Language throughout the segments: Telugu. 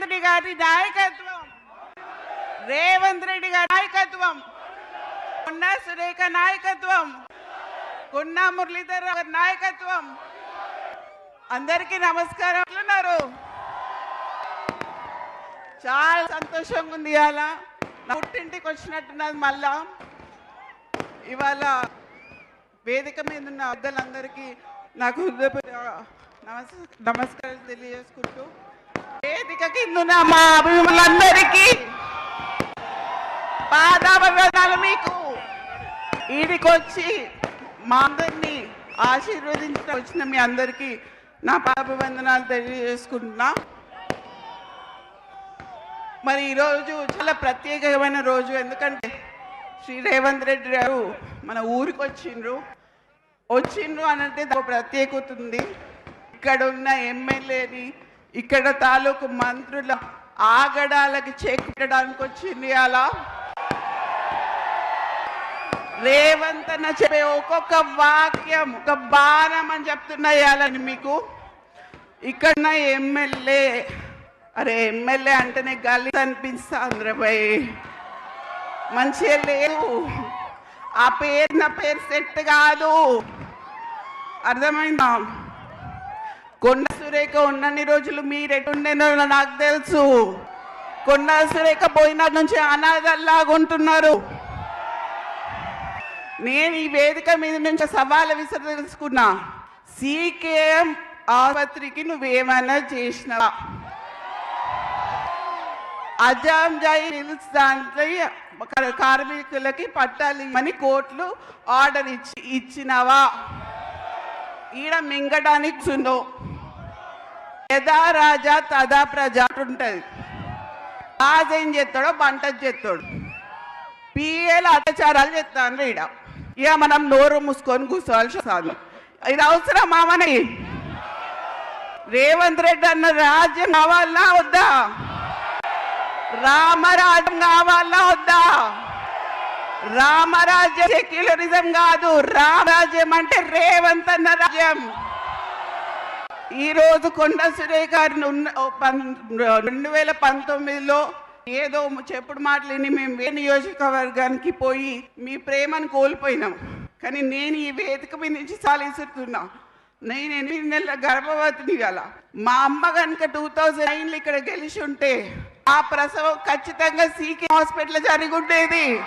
రేవంత్ రెడ్డి గారి నాయకత్వం. రేవంత్ రెడ్డి గారి నాయకత్వం. ఉన్న సురేఖ నాయకత్వం. కొండా మురళీధర్ గారి నాయకత్వం. అందరికీ నమస్కారం ఉన్నారు చాలా సంతోషంగా ఉంది ఇవాళ. నా పుట్టింటికి వచ్చినట్టున్నది మళ్ళా. ఇవాళ వేదిక మీద ఉన్న పెద్దలందరికీ నాకు హృదయ నమస్ నమస్కారాలు తెలియజేసుకుంటూ వేదిక కింద మా అభిమానులందరికీ పాదాభివందనాలు మీకు. ఈడికొచ్చి మా అందరినీ ఆశీర్వదించడం వచ్చిన మీ అందరికీ నా పాదాభివందనాలు తెలియజేసుకుంటున్నా. మరి ఈరోజు చాలా ప్రత్యేకమైన రోజు. ఎందుకంటే శ్రీ రేవంత్ రెడ్డి గారు మన ఊరికి వచ్చిండ్రు. వచ్చిండ్రు అనంటే ప్రత్యేకత ఉంది. ఇక్కడ ఉన్న ఎమ్మెల్యేని ఇక్కడ తాలూకు మంత్రుల ఆగడాలకి చెక్ వచ్చింది అలా. రేవంత్ అన్న చెప్పే ఒక్కొక్క వాక్యం ఒక బాణం అని చెప్తున్నాయాలని మీకు. ఇక్కడ ఎమ్మెల్యే అరే ఎమ్మెల్యే అంటేనే గాలి అనిపిస్తా ఆంధ్రపై మంచిగా లేదు ఆ పేరు నా పేరు సెట్ కాదు. అర్థమైందా? కొండ సురేఖ ఉన్నన్ని రోజులు మీరు ఎటుండేనో నాకు తెలుసు. కొండ సురేఖ పోయిన నుంచి అనాథల్లాగుంటున్నారు. నేను ఈ వేదిక మీద నుంచి సవాలు విసరించుకున్నా సీకేఎం ఆసుపత్రికి నువ్వేమైనా చేసినావా? అజాం జై హిల్స్ దాంట్లో కార్మికులకి పట్టాలి అని కోర్టులు ఆర్డర్ ఇచ్చి ఇచ్చినవా? ఈడ మింగడానికి సుందో యదా రాజా తదా ప్రజ ఉంటుంది రాజు ఏం చేస్తాడో పంట చేస్తాడు. పిఏలు అత్యాచారాలు చేస్తాను ఈడ. ఇక మనం నోరు మూసుకొని కూర్చోవాల్సి వస్తుంది. ఇది అవసరమా మనకి? రేవంత్ రెడ్డి అన్న రాజ్యం కావాలా వద్దా? రామరాజ్యం కావాలా వద్దా? రామరాజ్యం సెక్యులరిజం కాదు. రామరాజ్యం అంటే రేవంత్ అన్న రాజ్యం. ఈరోజు కొండ సురేఖ గారిని ఉన్న పన్- రెండు వేల పంతొమ్మిదిలో ఏదో చెప్పుడు మాటలు మేము వే నియోజకవర్గానికి పోయి మీ ప్రేమను కోల్పోయినాం. కానీ నేను ఈ వేదిక మీద నుంచి సాలిస్తున్నా నేను ఎనిమిది నెలల గర్భవతిని గల మా అమ్మ కనుక టూ థౌజండ్ నైన్లో ఇక్కడ గెలిచి ఉంటే ఆ ప్రసవం ఖచ్చితంగా సీకే హాస్పిటల్ జరిగి ఉండేది.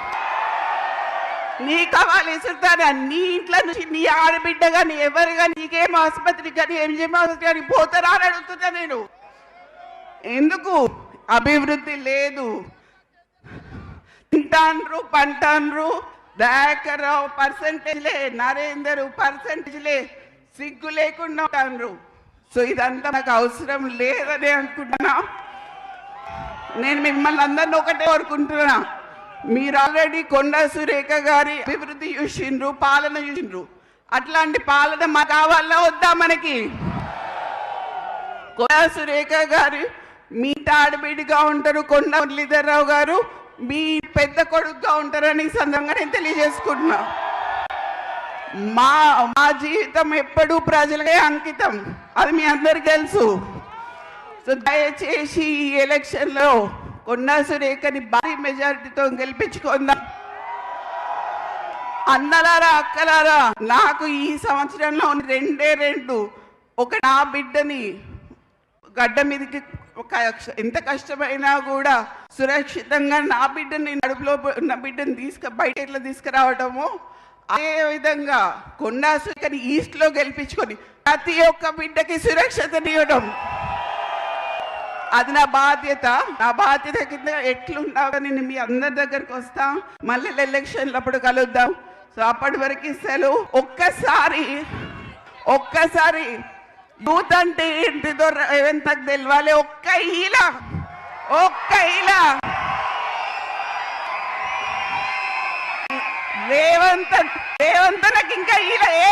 నీ కావాలి ఇసురుతారా నీ ఇంట్లో నుంచి నీ ఆడబిడ్డ కానీ ఎవరు కానీ నీకేం ఆసుపత్రి కానీ ఎంజిఎం ఆసుపత్రి కానీ పోతారా అని అడుగుతున్నా నేను. ఎందుకు? అభివృద్ధి లేదు. తింటాన్రు పంటాన్రు దయాకర్రావు పర్సంటేజ్లే నరేందర్ పర్సంటేజ్లే సిగ్గు లేకుండా ఉంటాన్రు సో ఇదంతా నాకు అవసరం లేదని అనుకుంటున్నా. నేను మిమ్మల్ని అందరిని ఒకటే కోరుకుంటున్నా. మీరు ఆల్రెడీ కొండా సురేఖ గారి అభివృద్ధి చూసిండ్రు పాలన చూసిండ్రు. అట్లాంటి పాలన మా కావాలా వద్దా మనకి? కొండా సురేఖ గారు మీ తాడబిడిగా ఉంటారు కొండ మురళీధర్రావు గారు మీ పెద్ద కొడుకుగా ఉంటారని సందర్భంగా నేను తెలియజేసుకుంటున్నా. మా మా జీవితం ఎప్పుడూ ప్రజలకే అంకితం. అది మీ అందరికి తెలుసు. సో దయచేసి ఈ ఎలక్షన్లో కొండా సురేఖని భారీ మెజారిటీతో గెలిపించుకుందాం. అన్నలారా అక్కలారా నాకు ఈ సంవత్సరంలో రెండే రెండు. ఒక నా బిడ్డని గడ్డ మీదకి ఒక ఎంత కష్టమైనా కూడా సురక్షితంగా నా బిడ్డని నడుపులో ఉన్న బిడ్డని తీసుకు బయట ఎట్లా తీసుకురావటము అదే విధంగా కొండా సురేఖని ఈస్ట్లో గెలిపించుకొని ప్రతి ఒక్క బిడ్డకి సురక్షతనివ్వడం అది నా బాధ్యత. నా బాధ్యత కింద ఎట్లున్నావు? నేను మీ అందరి దగ్గరకు వస్తా. మళ్ళీ ఎలక్షన్లు అప్పుడు కలుద్దాం. సో అప్పటి వరకు సెలవు. ఒక్కసారి ఒక్కసారి యూత్ అంటే ఏంటిదో ఎంత తెలియాలి ఒక్క ఈల ఒక్క ఈల. రేవంత్ రేవంత్ నాకు ఇంకా ఈల ఏ